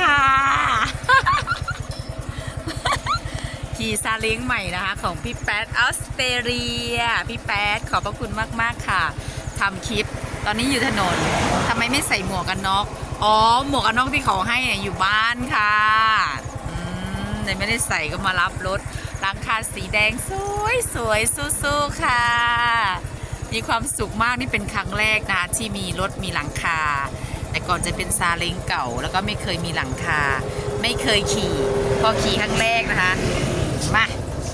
ค่ะ ขี่ซาเล้งใหม่นะคะ ของพี่แป๊ดออสเตรเลีย พี่แป๊ดขอบพระคุณมาก ๆ ค่ะทำคลิป ตอนนี้อยู่ถนนทำไมไม่ใส่หมวกกันน็อก อ๋อ หมวกกันน็อกที่เขาให้อยู่บ้านค่ะอืมเลยไม่ได้ใส่ก็มารับรถหลังคาสีแดงสวยสวยสู้ๆค่ะ มีความสุขมากนี่เป็นครั้งแรกนะคะที่มีรถมีหลังคา แต่ก่อนจะเป็นซาเล้งเก่า แล้วก็ไม่เคยมีหลังคา ไม่เคยขี่ พอขี่ครั้งแรกนะคะ มา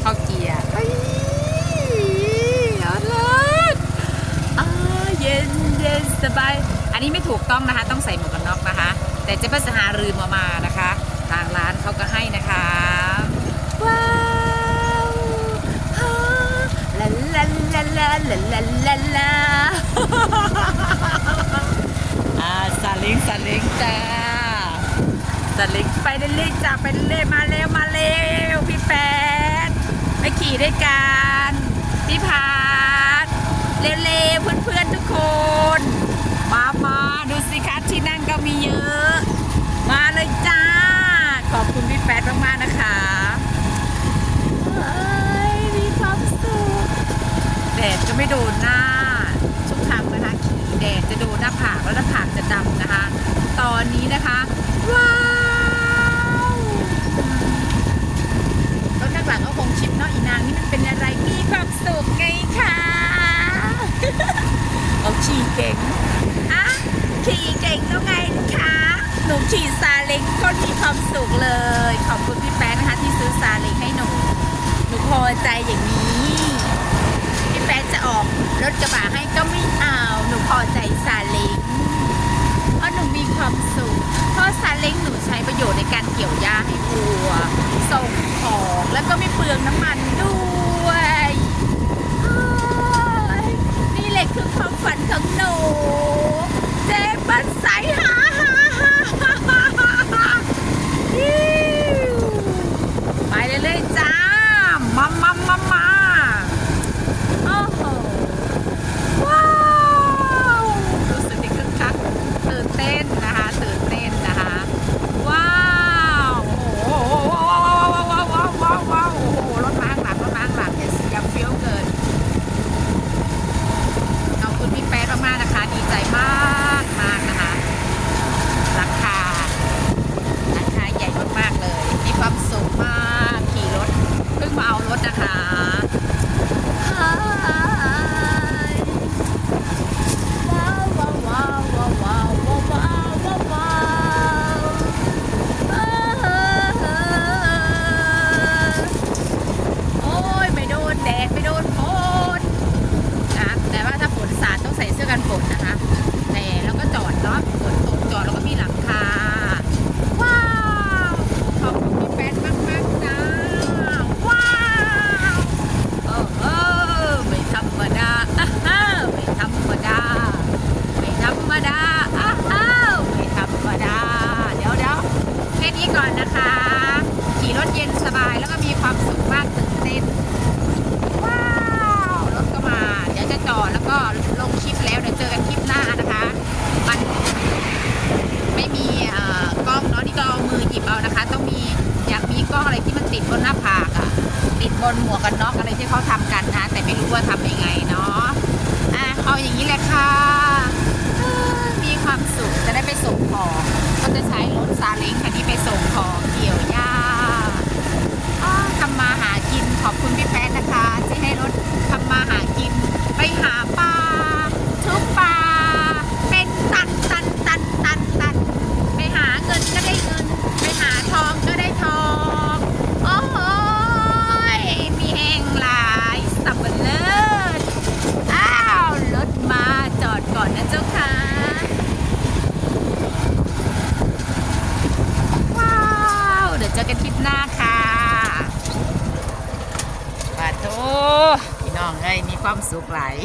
เข้าเกียร์เอ้ยเอาเลยอ่าเย็นเย็นสบาย อันนี้ไม่ถูกต้องนะคะ ต้องใส่หมวกกันน็อกนะคะ แต่เจ๊พัสหาลืมมามานะคะ ทางร้านเขาก็ให้นะคะ สลิงไปเรื่อยๆจ้าไปเรื่อยมาเร็วมาเร็วพี่แป๊ดไปขี่ด้วยกันพี่พาดเร็วๆเพื่อนๆทุกคนมามาดูสิคะที่นั่งก็มีเยอะ มาเลยจ้า ขอบคุณพี่แป๊ดมากๆนะคะเฮ้ยมีความสุขแดดก็ไม่โดนหน้าทุกครั้งนะคะขี่แดดจะโดนหน้าผากแล้วหน้าผากจะดำนะคะ ตอนนี้นะคะ ว้าวรถข้างหลังก็คงชิปเนาะอีนางนี่มันเป็นอะไรมีความสุขไงคะ เอาขี่เก่งอะขี่เก่งแล้วไงคะหนูขี่ซาเล้งก็มีความสุขเลย ขอบคุณพี่แป๊ะนะคะที่ซื้อซาเล้งให้หนู หนูพอใจอย่างนี้ พี่แป๊ะจะออกรถก ระบะให้ก็ไม่เอาหนูพอใจซาเล้งเพราะหนูมีความสุขเพราะซาเล้งหนูใช้ประโยชน์ในการเกี่ยวหญ้าให้วัวส่งของแล้วก็ไม่เปลืองน้ำมันด้วย ไม่ธรรมดาอ้าวไม่ธรรมดา เดี๋ยวเดี๋ยวแค่นี้ก่อนนะคะ ขี่รถเย็นสบายแล้วก็มีความสุขมากตื่นเต้น ว้าว รถก็มา เดี๋ยวจะจอดแล้วก็ลงคลิปแล้วเดี๋ยวเจอกันคลิปหน้านะคะ มันไม่มีเอ่อกล้องเนาะนี่ก็เอามือหยิบเอานะคะ ต้องมีอยากมีกล้องอะไรที่มันติดบนหน้าผากอะติดบนหมวกกันน็อกอะไรที่เขาทำกันนะ แต่ไม่รู้ว่าทำยังไงเนาะอะเอาอย่างนี้แหละค่ะเอ้อมีความสุขจะได้ไปส่งของก็จะใช้รถซาเล้งคันนี้ไปส่งของเกี่ยวหญ้าอ้าวทำมาหากินขอบคุณพี่แป๊ดนะคะ ที่ให้รถทำมาหากิน ไปหาปลาทุกปลาเป็นตันตันตันตันตัน ไปหาเงินก็ได้เงิน ไปหาทองก็ได้ทอง โอ้โหยมีแหงหลายสับเปลืออ้าว รถมาจอดก่อนนะเจ้าค่ะ ว้าว เจอกันทริปหน้าค่ะปาโทพี่น้องเอ้ยมีความสุขหลาย